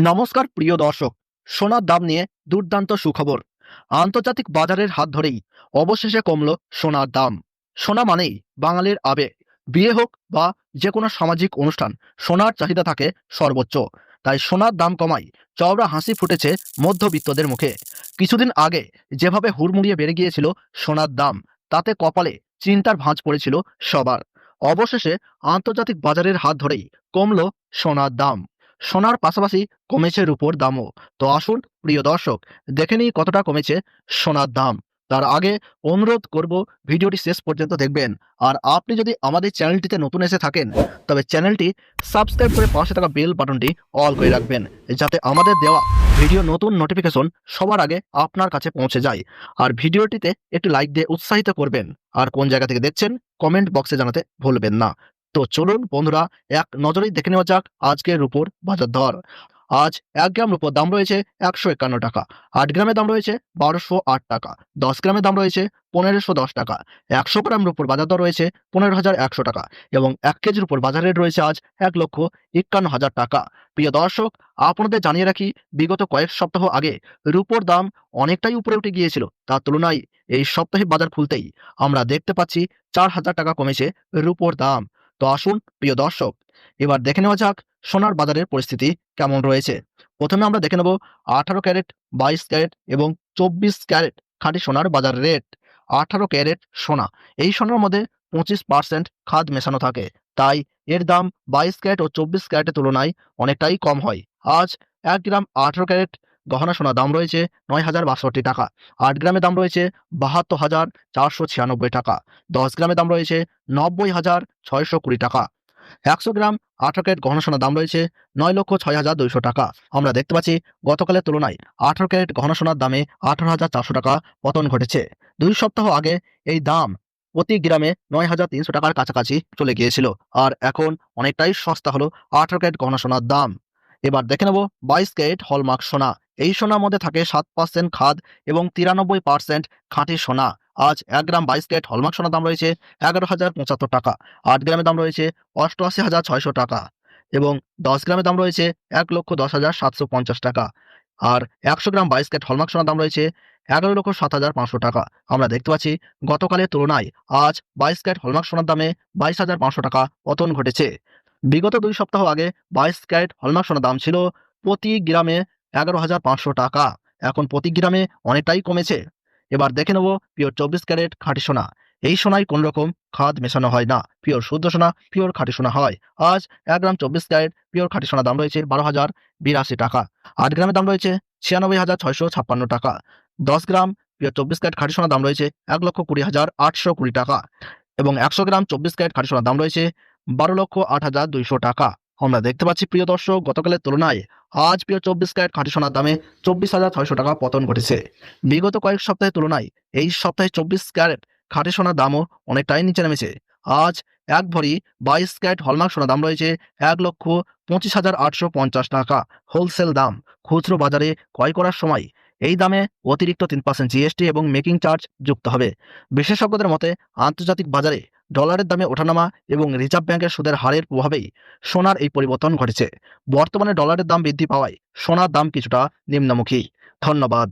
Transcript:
নমস্কার, প্রিয় দর্শক। সোনার দাম নিয়ে দুর্দান্ত সুখবর। আন্তর্জাতিক বাজারের হাত ধরেই অবশেষে কমল সোনার দাম। সোনা মানেই বাঙালির আবেগ। বিয়ে হোক বা যে কোনো সামাজিক অনুষ্ঠান, সোনার চাহিদা থাকে সর্বোচ্চ। তাই সোনার দাম কমাই চওড়া হাসি ফুটেছে মধ্যবিত্তদের মুখে। কিছুদিন আগে যেভাবে হুড়মুড়িয়ে বেড়ে গিয়েছিল সোনার দাম, তাতে কপালে চিন্তার ভাঁজ পড়েছিল সবার। অবশেষে আন্তর্জাতিক বাজারের হাত ধরেই কমল সোনার দাম। সোনার পাশাপাশি কমেছে রূপোর দামও। তো আসুন, প্রিয় দর্শক, দেখে নিই কতটা কমেছে সোনার দাম। তার আগে অনুরোধ করব ভিডিওটি শেষ পর্যন্ত দেখবেন। আর আপনি যদি আমাদের চ্যানেলটিতে নতুন এসে থাকেন, তবে চ্যানেলটি সাবস্ক্রাইব করে পাশে থাকা বেল বাটনটি অল করে রাখবেন, যাতে আমাদের দেওয়া ভিডিও নতুন নোটিফিকেশন সবার আগে আপনার কাছে পৌঁছে যায়। আর ভিডিওটিতে একটি লাইক দিয়ে উৎসাহিত করবেন। আর কোন জায়গা থেকে দেখছেন, কমেন্ট বক্সে জানাতে ভুলবেন না। তো চলুন বন্ধুরা, এক নজরেই দেখে নেওয়া যাক আজকের রূপোর বাজার দর। আজ এক গ্রাম রূপোর দাম রয়েছে একশো একান্ন টাকা, আট গ্রামের দাম রয়েছে বারোশো আট টাকা, দশ গ্রামের দাম রয়েছে পনেরোশো দশ টাকা, একশো গ্রাম রূপোর বাজার দর রয়েছে পনেরো হাজার একশো টাকা এবং এক কেজির উপর বাজার রেট রয়েছে আজ এক লক্ষ একান্ন হাজার টাকা। প্রিয় দর্শক, আপনাদের জানিয়ে রাখি, বিগত কয়েক সপ্তাহ আগে রূপোর দাম অনেকটাই উপরে উঠে গিয়েছিল, তার তুলনায় এই সপ্তাহে বাজার খুলতেই আমরা দেখতে পাচ্ছি চার হাজার টাকা কমেছে রূপোর দাম। তো আসুন, প্রিয় দর্শক, এবার দেখে নেওয়া যাক সোনার বাজারের পরিস্থিতি কেমন রয়েছে। প্রথমে আমরা দেখে নেব আঠারো ক্যারেট, বাইশ ক্যারেট এবং চব্বিশ ক্যারেট খাঁটি সোনার বাজার রেট। আঠারো ক্যারেট সোনা, এই সোনার মধ্যে পঁচিশ পার্সেন্ট খাদ মেশানো থাকে। তাই এর দাম বাইশ ক্যারেট ও চব্বিশ ক্যারেটের তুলনায় অনেকটাই কম হয়। আজ এক গ্রাম আঠারো ক্যারেট গহনা সোনার দাম রয়েছে নয় হাজার বাষট্টি টাকা। আট গ্রামের দাম রয়েছে বাহাত্তর হাজার চারশো ছিয়ানব্বই টাকা। দশ গ্রামের দাম রয়েছে নব্বই হাজার ছয়শো কুড়ি টাকা। একশো গ্রাম আঠারো ক্যারেট গহনা সোনার দাম রয়েছে নয় লক্ষ ছয় হাজার দুইশো টাকা। আমরা দেখতে পাচ্ছি, গতকালের তুলনায় আঠারো ক্যারেট গহনা সোনার দামে আঠারো হাজার চারশো টাকা পতন ঘটেছে। দুই সপ্তাহ আগে এই দাম প্রতি গ্রামে নয় হাজার তিনশো টাকার কাছাকাছি চলে গিয়েছিল। আর এখন অনেকটাই সস্তা হলো আঠারো ক্যারেট গহনা সোনার দাম। এবার দেখে নেব বাইশ ক্যারেট হলমার্ক সোনা। এই সোনার মধ্যে থাকে সাত পার্সেন্ট খাদ এবং তিরানব্বই পার্সেন্ট খাঁটি সোনা। আজ এক গ্রাম বাইশ ক্যারেট হলমার্ক সোনার দাম রয়েছে এগারো হাজার পঁচাত্তর টাকা। আট গ্রামের দাম রয়েছে অষ্টআশি হাজার ছয়শো টাকা এবং দশ গ্রামের দাম রয়েছে এক লক্ষ দশ হাজার সাতশো পঞ্চাশ টাকা। আর একশো গ্রাম বাইশ ক্যারেট হলমার্ক সোনার দাম রয়েছে এগারো লক্ষ সাত হাজার পাঁচশো টাকা। আমরা দেখতে পাচ্ছি গতকালের তুলনায় আজ বাইশ ক্যারেট হলমার্ক সোনার দামে বাইশ হাজার পাঁচশো টাকা পতন ঘটেছে। বিগত দুই সপ্তাহ আগে বাইশ ক্যারেট হলমার্ক সোনার দাম ছিল প্রতি গ্রামে এগারো হাজার পাঁচশো টাকা। এখন প্রতি গ্রামে অনেকটাই কমেছে। এবার দেখে নেব পিওর চব্বিশ ক্যারেট খাঁটি সোনা। এই সোনায় কোন রকম খাদ মেশানো হয় না। পিওর শুদ্ধ সোনা, পিওর খাঁটি সোনা হয়। আজ এক গ্রাম চব্বিশ ক্যারেট পিওর খাঁটি সোনা দাম রয়েছে বারো হাজার বিরাশি টাকা। আট গ্রামের দাম রয়েছে ছিয়ানব্বই হাজার ছয়শো ছাপ্পান্ন টাকা। দশ গ্রাম পিওর চব্বিশ ক্যারেট খাঁটি সোনার দাম রয়েছে এক লক্ষ কুড়ি হাজার আটশো কুড়ি টাকা। এবং একশো গ্রাম চব্বিশ ক্যারেট খাঁটি সোনার দাম রয়েছে বারো লক্ষ আট হাজার দুইশো টাকা। আমরা দেখতে পাচ্ছি, প্রিয় দর্শক, গতকালের তুলনায় আজ প্রিয় চব্বিশ ক্যারেট খাঁটি সোনার দামে চব্বিশ হাজার ছয়শো টাকা পতন ঘটেছে। বিগত কয়েক সপ্তাহের তুলনায় এই সপ্তাহে চব্বিশ ক্যারেট খাঁটি সোনার দামও অনেকটাই নিচে নেমেছে। আজ এক ভরি বাইশ ক্যারেট হলমার্ক সোনার দাম রয়েছে এক লক্ষ পঁচিশ হাজার আটশো পঞ্চাশ টাকা। হোলসেল দাম খুচরো বাজারে ক্রয় করার সময় এই দামে অতিরিক্ত তিন পার্সেন্ট জিএসটি এবং মেকিং চার্জ যুক্ত হবে। বিশেষজ্ঞদের মতে আন্তর্জাতিক বাজারে ডলারের দামে ওঠানামা এবং রিজার্ভ ব্যাংকের সুদের হারের প্রভাবেই সোনার এই পরিবর্তন ঘটেছে। বর্তমানে ডলারের দাম বৃদ্ধি পাওয়ায় সোনার দাম কিছুটা নিম্নমুখী। ধন্যবাদ।